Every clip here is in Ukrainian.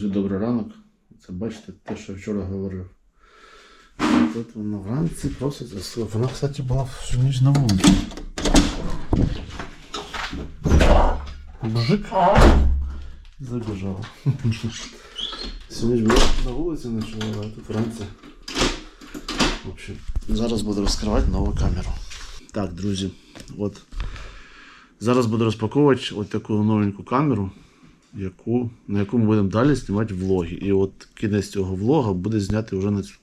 Друзі, добрий ранок. Це бачите те, що вчора говорив. Тут вона вранці просто засла. Вона, кстати, була всю ніч на вулиці. Мужик забіжав. Всю ніч була на вулиці ночувала, а тут вранці. В общем, зараз буду розкривати нову камеру. Так, друзі, от зараз буду розпаковувати от таку новеньку камеру яку, на яку ми будемо далі знімати влоги. І от кінець цього влога буде зняти вже на цю,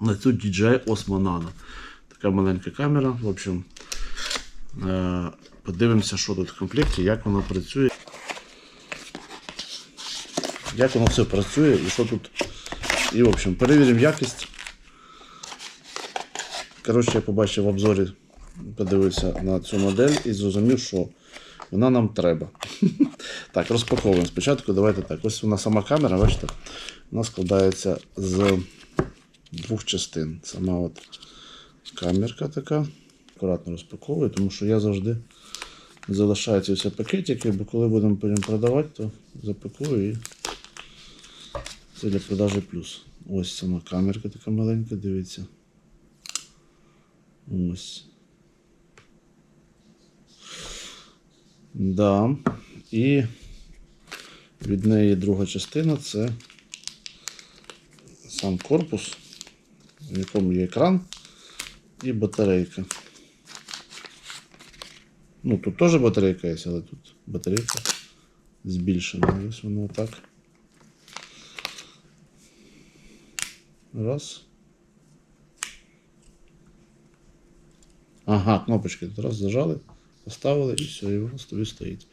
на цю DJI Osmo Nano. Така маленька камера. В общем, е, подивимося, що тут в комплекті, як воно працює. Як воно все працює і що тут. І, в общем, перевіримо якість. Коротше, я побачив в обзорі, подивився на цю модель і зрозумів, що вона нам треба. Так, розпаковуємо спочатку. Давайте так. Ось вона сама камера, бачите, вона складається з двох частин. Сама от камерка така. Акуратно розпаковую, тому що я завжди залишаю ці всі пакетики, бо коли будемо потім продавати, то запакую і це для продажі плюс. Ось сама камерка така маленька, дивіться. Ось. Да. І від неї друга частина це сам корпус, в якому є екран і батарейка. Ну, тут теж батарейка є, але тут батарейка збільшена. Ось воно так. Раз. Ага, кнопочки тут раз зажали, поставили і все, і воно тобі стоїть.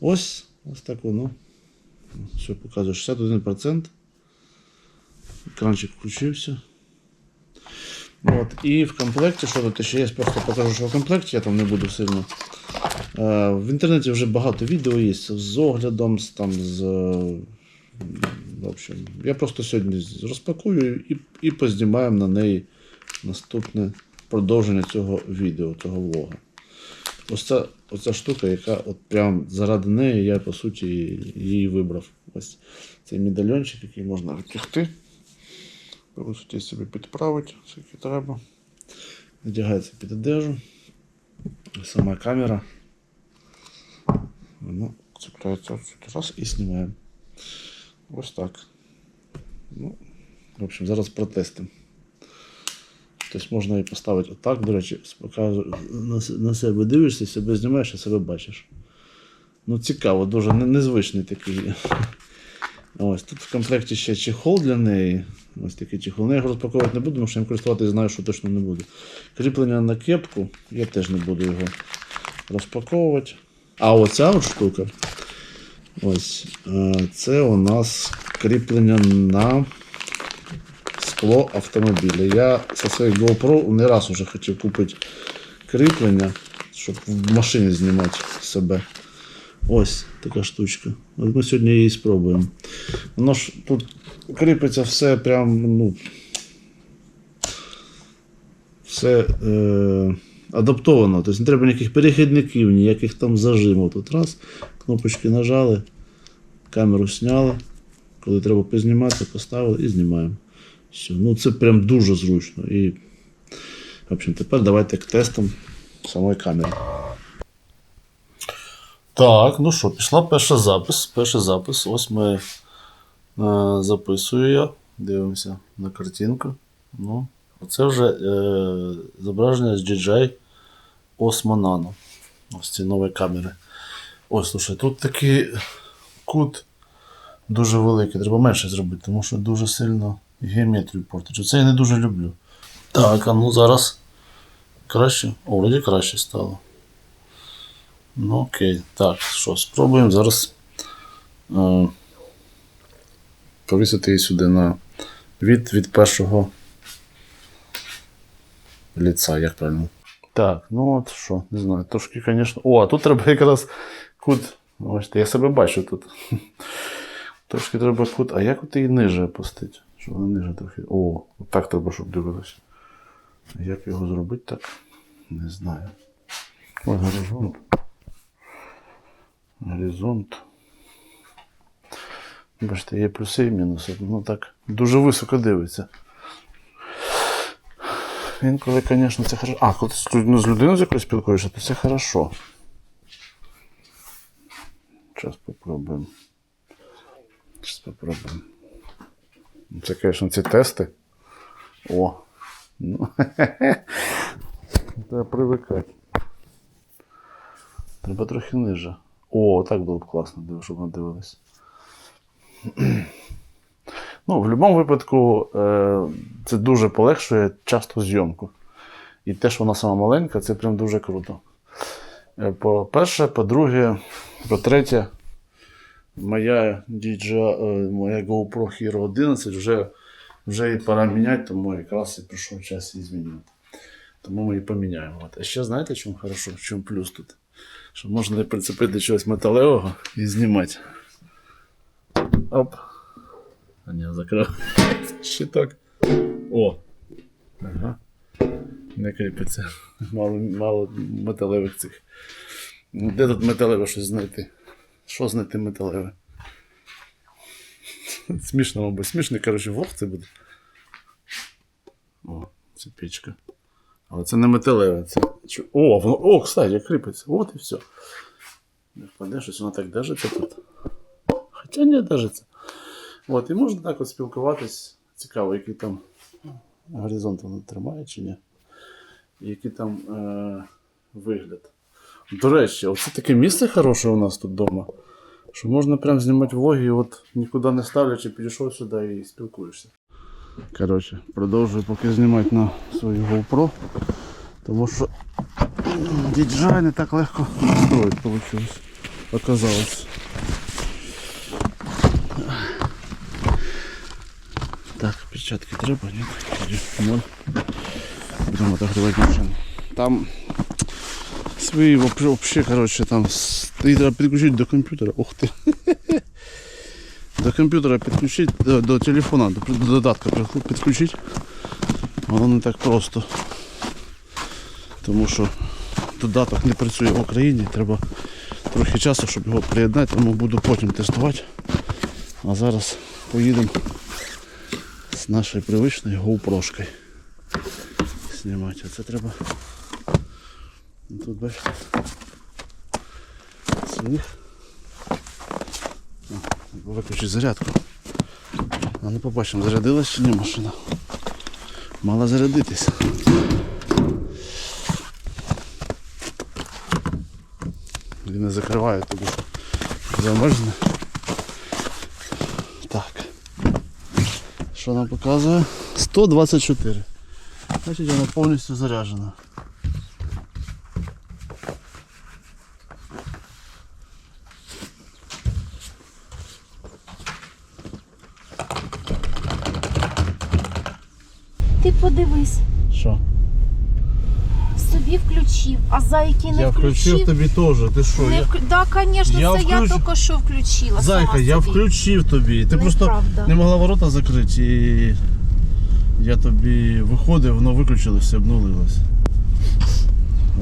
Ось, ось так воно. Все показує 61%. Екранчик включився. От. І в комплекті, що тут ще є, просто покажу, що в комплекті я там не буду сильно. Е, в інтернеті вже багато відео є з оглядом, з, там, з. В общем, я просто сьогодні розпакую і, і познімаємо на неї наступне продовження цього відео, цього влога. Ось ця, оця штука, яка от прям заради неї я по суті її вибрав. Ось цей медальйончик, який можна витягти. По суті, собі підправити, скільки треба. Надягається під одежу. Сама камера. Воно цепляється ось раз і знімаємо. Ось так. Ну, в общем, зараз протестимо. Тобто можна і поставити отак, до речі, на, себе дивишся, себе знімаєш, а себе бачиш. Ну, цікаво, дуже незвичний такий. Ось тут в комплекті ще чехол для неї. Ось такий чехол. Ну, я його розпаковувати не буду, тому що я користуватися знаю, що точно не буду. Кріплення на кепку, я теж не буду його розпаковувати. А оця от штука. Ось. е, Це у нас кріплення на скло автомобіля. Я зі своїх GoPro не раз уже хотів купити кріплення, щоб в машині знімати себе. Ось така штучка. От ми сьогодні її спробуємо. Воно ж тут кріпиться все прям, ну. Все е, адаптовано. Тобто не треба ніяких перехідників, ніяких там зажимів. Тут раз, кнопочки нажали, камеру зняли. Коли треба познімати, поставили і знімаємо. Все. Ну це прям дуже зручно. І, в общем, тепер давайте к тестам самої камери. Так, ну що, пішла перша запис. Перший запис. Ось ми е, записую я. Дивимося на картинку. Ну, оце вже е, зображення з DJI Osmo Nano. Ось ці нові камери. Ось, слушай, тут такий кут дуже великий. Треба менше зробити, тому що дуже сильно геометрію портить. Це я не дуже люблю. Так, а ну зараз краще. О, вроді краще стало. Ну окей. Так, що, спробуємо зараз е, повісити її сюди на від, від першого ліца, як правильно. Так, ну от що, не знаю, трошки, звісно. О, а тут треба якраз кут. Бачите, я себе бачу тут. Трошки треба кут. А як от її ниже опустити? Щоб вона ниже трохи. О, так треба, щоб дивилося. Як його зробити так? Не знаю. Ой, горизонт. Горизонт. Бачите, є плюси і мінуси. Ну так, дуже високо дивиться. Інколи, звісно, це хорошо. А, коли ти з людиною з якоюсь спілкуєшся, то це хорошо. Зараз попробуємо. Зараз попробуємо. Це, звісно, ці тести. О. Ну, треба привикати. Треба трохи ниже. О, так було б класно, щоб ми дивились. Ну, в будь-якому випадку е, це дуже полегшує часто зйомку. І те, що вона сама маленька, це прям дуже круто. Е, По-перше, по-друге, по-третє, моя DJI, е, моя GoPro Hero 11 вже, вже її пора міняти, тому якраз і прийшов час її змінювати. Тому ми її поміняємо. От. А ще знаєте, чому хорошо, чому плюс тут? Що можна прицепити чогось металевого і знімати. Оп. А ні, закрив. Щиток. О. Ага. Не кріпиться. Мало, мало металевих цих. Де тут металеве щось знайти? Що знайти металеве? Смішно, мабуть. Смішний, коротше, вог це буде. О, це пічка. Але це не металеве. Це... О, воно. О, кстати, кріпиться. От і все. Не впаде, щось воно так держиться тут. Хоча не держиться. От, і можна так от спілкуватись. Цікаво, який там горизонт воно тримає чи ні. Який там е- вигляд. До речі, оце таке місце хороше у нас тут вдома. Що можна прям знімати влоги, і от нікуди не ставлячи, підійшов сюди і спілкуєшся. Коротше, продовжую поки знімати на свою GoPro. Тому що DJI не так легко настроїть вийшло. Оказалось. Так, перчатки треба, ні? Будемо отогрівати машину. Там свої вообще, коротше, там треба підключити до комп'ютера. Ух ти. До комп'ютера підключити, до, до телефона, до, до додатка підключити. Воно не так просто. Тому що додаток не працює в Україні, треба трохи часу, щоб його приєднати, тому буду потім тестувати. А зараз поїдемо з нашою привичною GoPro-шкою знімати. А це треба. Тут бачите. Сніг. А, зарядку. А ну побачимо, зарядилась чи ні машина. Мала зарядитись. Він не закриває тобі. Замерзне. Так. Що нам показує? 124. Значить вона повністю заряджена. Ти подивись, Що? собі включив, а зайки не я включив тобі теж. Ти що? Не Я... Да, звісно, Я це я включ- тільки що включила. Зайка, я собі. включив тобі. Ти просто Неправда. не могла ворота закрити і я тобі виходив, воно виключилося, обнулилось.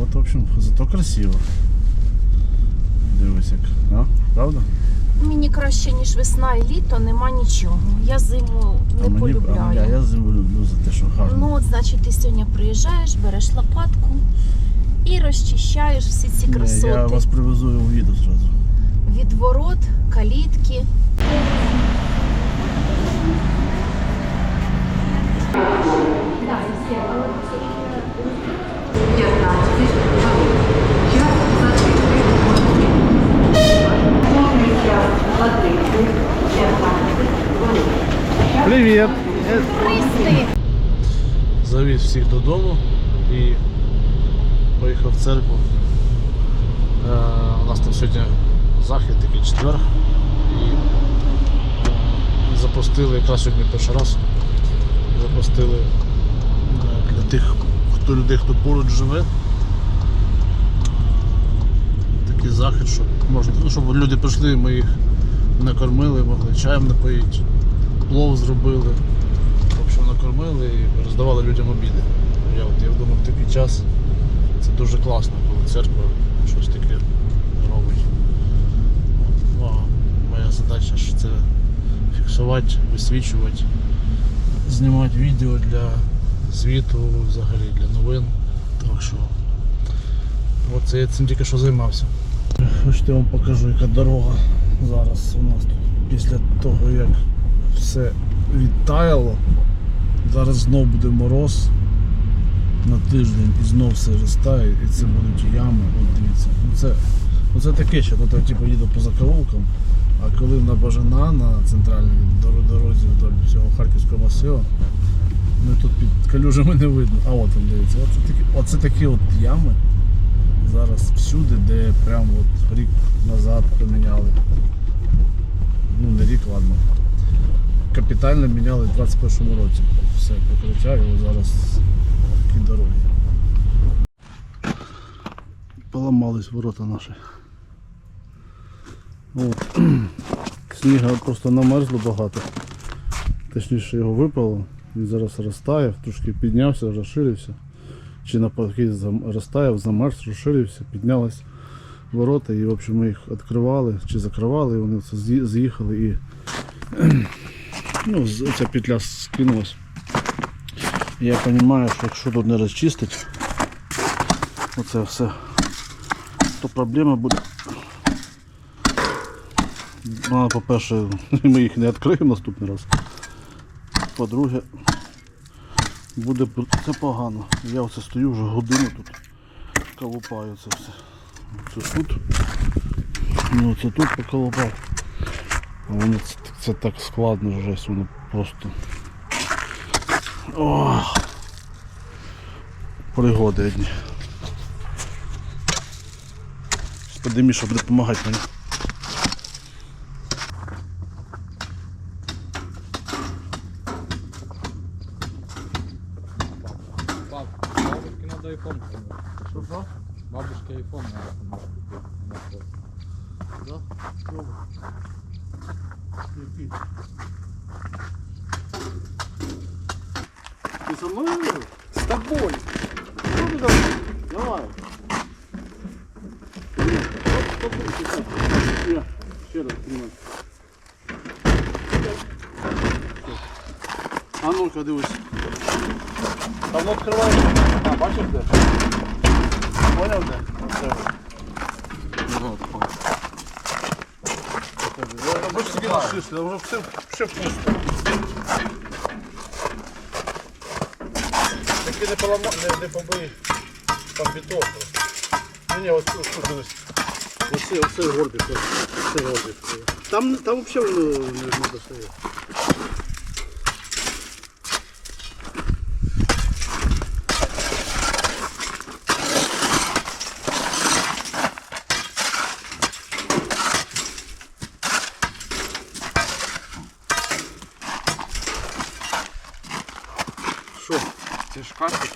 От, в общем, зато красиво. Дивись як. А? Правда? Мені краще, ніж весна і літо, нема нічого. Я зиму не а мені, полюбляю. а я, я зиму люблю за те, що гарно. Ну, от, значить, ти сьогодні приїжджаєш, береш лопатку і розчищаєш всі ці красоти. я вас привезу і уїду зразу. Від ворот, калітки. Привіт! Завіз всіх додому і поїхав в церкву. Е, у нас там сьогодні захід, такий четвер. І е, запустили якраз сьогодні перший раз. Запустили е, для тих хто людей, хто поруч живе. Такий захід, щоб можна, ну, щоб люди прийшли, ми їх накормили, могли чаєм напоїти, плов зробили. В общем, накормили і роздавали людям обіди. Я, от, я думаю, в такий час це дуже класно, коли церква щось таке робить. Ну, а моя задача ж це фіксувати, висвічувати, знімати відео для звіту, взагалі для новин. Так що оце я цим тільки що займався. Хочете я вам покажу, яка дорога зараз у нас тут. Після того як все відтаяло. Зараз знов буде мороз на тиждень і знов все розтає, і це будуть ями. От дивіться. Ну це, ну це таке, що тут типу, їду по закоулкам, а коли на Бажана на центральній дорозі вдоль всього Харківського масиву, ну тут під калюжами не видно. А от там дивіться, оце такі, оце такі от ями зараз всюди, де прямо от рік назад поміняли. Ну не рік, ладно. Капітально міняли в 21-му році. Все покриття і зараз такі дороги. Поламались ворота наші. От. Сніга просто намерзло багато. Точніше його випало. Він зараз розтаяв, трошки піднявся, розширився. Чи навпаки розтаяв, замерз, розширився, піднялись ворота і в общем ми їх відкривали чи закривали, і вони з'їхали і ну, ця петля скинулась. Я розумію, що якщо тут не розчистить оце все, то проблема буде. Ну, по-перше, ми їх не відкриємо наступний раз. По-друге, буде це погано. Я оце стою вже годину тут, колупаю це все. Це тут. Ну це тут поколопав. А воно це, це так складно вже, воно просто. Ох. Пригоди одні. Подимі, щоб допомагати мені. Баб, бабушке надо айфон помочь. Що що? Бабушке айфон надо помочь купить. Она просит. Да? Добре. Який? Ти со мною говорив? С тобой! Що ти давай? Давай. Ні, от тобі, чекай. Ні, ще раз тримай. А ну-ка, дивись. Там відкриваєш. А, бачиш де? Поняв де? Оце. Вот, вот. Я бачиш, тільки розчистили, вже все, все пусто. Таки не поламав, не, не побий там бетон просто. Ні, ні, ось тут, тут дивись. Оце, оце горбик, ось. Оце горбик. Там, там взагалі воно не, не достає.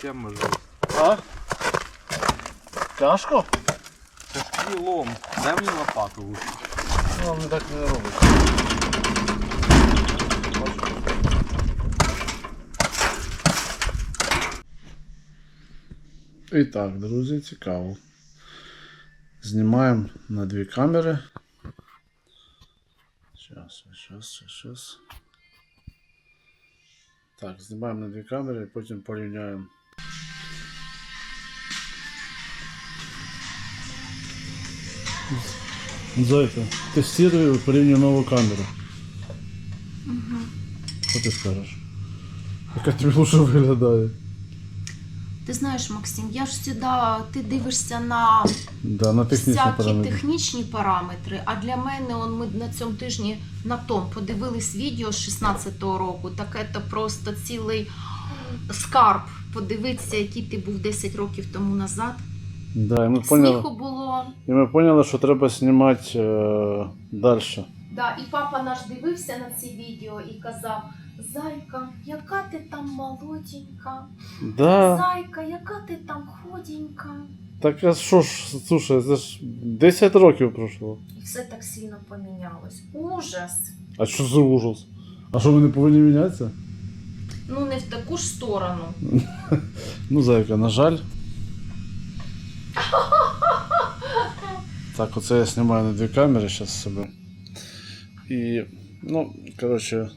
Система жесть. А? Тяжко? Тяжкий лом. Дай мне лопату лучше. Ну, вони так не роблять. І так, друзі, цікаво. Знімаємо на дві камери. Щас, щас, щас. Так, знімаємо на дві камери, потім порівняємо. Зойка, тестирую, порівнюю нову камеру. Що ти скажеш? Яка тобі лучше виглядає? Ти знаєш, Максим, я ж сюди, ти дивишся на Да, на технічні всякі параметри. технічні параметри. А для мене он, ми на цьому тижні на том подивились відео з 16-го року. Так це просто цілий скарб. Подивитися, який ти був 10 років тому назад. Да, і ми поняли, Сміху було. і ми поняли, що треба знімати е, далі. Да, і папа наш дивився на ці відео і казав: Зайка, яка ти там молоденька, Да, зайка, яка ти там худенька. так а що ж, слушай, це ж 10 років пройшло. І все так сильно помінялось. Ужас. А що за ужас? А що ми не повинні мінятися? Ну, не в таку ж сторону. Ну, зайка, на жаль. Так, оце я знімаю на дві камери зараз себе. І Ну, коротше,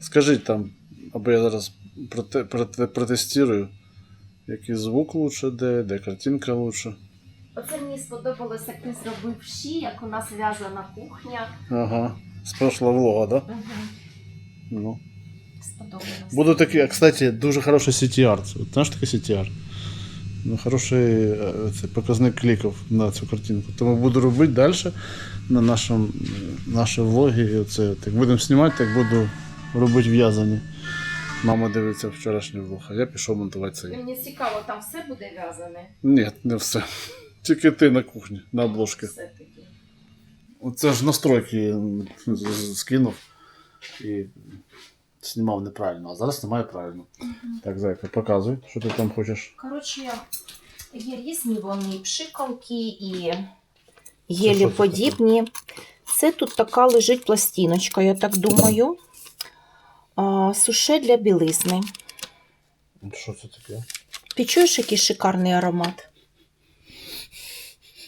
скажіть там, або я зараз проте, проте, протестую, який звук лучше, де, де картинка лучше. Оце мені сподобалось, як ти зробив щі, як у нас зв'язана кухня. Ага. З прошлого влога, да? Угу. Ну. Сподобалось. Буду такий, а, кстати, дуже хороший CTR. Знаєш таке CTR? Ну, хороший е, це, показник кліків на цю картинку. Тому буду робити далі на нашому, наші влоги. І оце, так будемо знімати, так буду робити в'язані. Мама дивиться вчорашній влог, а я пішов монтувати цей. Мені цікаво, там все буде в'язане? Ні, не все. Тільки ти на кухні, на обложці. Все-таки. Оце ж настройки скинув і знімав неправильно, а зараз знімаю правильно. Так, зайка, показуй, що ти там хочеш. Коротше, є різні вони пшикалки і геліподібні. Це тут така лежить пластиночка, я так думаю. А, суше для білизни. Що це таке? Ти чуєш, який шикарний аромат?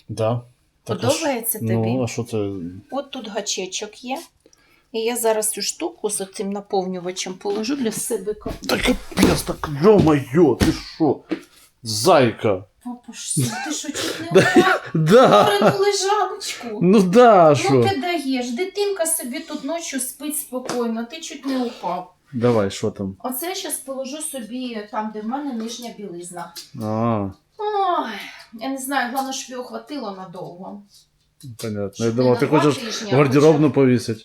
Да. Так, а Подобається що- тобі? Ну, а що це? От тут гачечок є. І я зараз цю штуку з цим наповнювачем положу для себе. Так капець, так ё-моё, ти що? Зайка. Папа, що, ти що, чуть не. Лежаночку. Ну да, Ну що? ти даєш, дитинка собі тут ночі спить спокійно, ти чуть не упав. Давай, що там? Оце я зараз положу собі там, де в мене нижня білизна. А, Ой, я не знаю, головне, щоб його хватило надовго. понятно. Я думав, ти хочеш гардеробну повісити.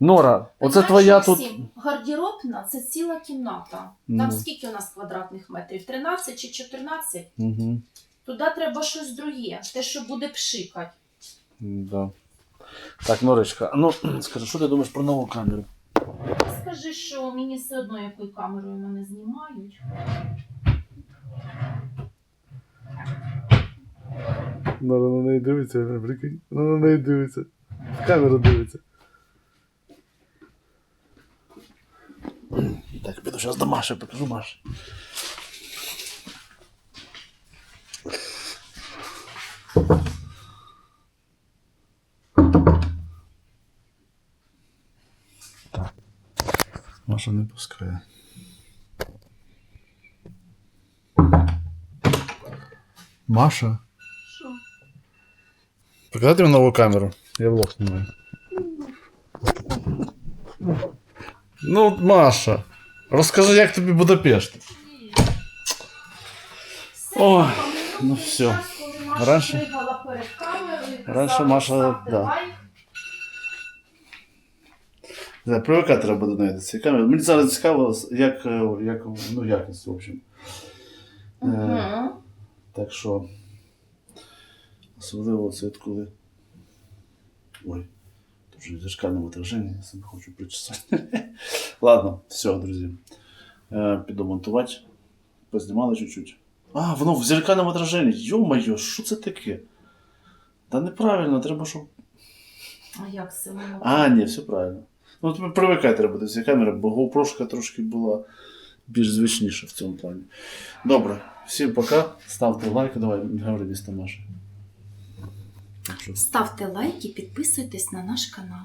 Нора, оце твоя тут. Максим, Гардеробна це ціла кімната. Там Ну. скільки у нас квадратних метрів? 13 чи 14? Угу. Туди треба щось друге, те, що буде пшикати. Да. Так, Норочка, а ну скажи, що ти думаєш про нову камеру? Скажи, що мені все одно якою камерою мене знімають. Нора на неї дивиться, прикинь. Вона на неї дивиться. В камеру дивиться. Так, піду зараз до Маші, покажу Маші. Так. Маша не пускає. Маша? Що? Показати вам нову камеру? Я влог знімаю. Ну, Маша, Розкажи, як тобі Будапешт. Ой, ну все. Раніше- Раніше Маша, «Ставте да. лайк». Привикати треба до неї до цієї камери. Мені зараз цікаво, як, е, як ну, якість, в общем. Е, Так що. Особливо це от коли. Ой, дуже в зеркальному отраженні, я себе хочу причесати. Ладно, все, друзі. Е, Піду монтувати. Познімали чуть-чуть. А, воно в зеркальному отраженні. Йо-моє, що це таке? Та неправильно, треба, щоб. А як це воно? А, ні, все правильно. Ну, тобі привикати треба до цієї камери, бо GoPro трошки була більш звичніша в цьому плані. Добре, всім пока. Ставте лайк, давай, говори місто Маша. Так що, Ставте лайк і підписуйтесь на наш канал.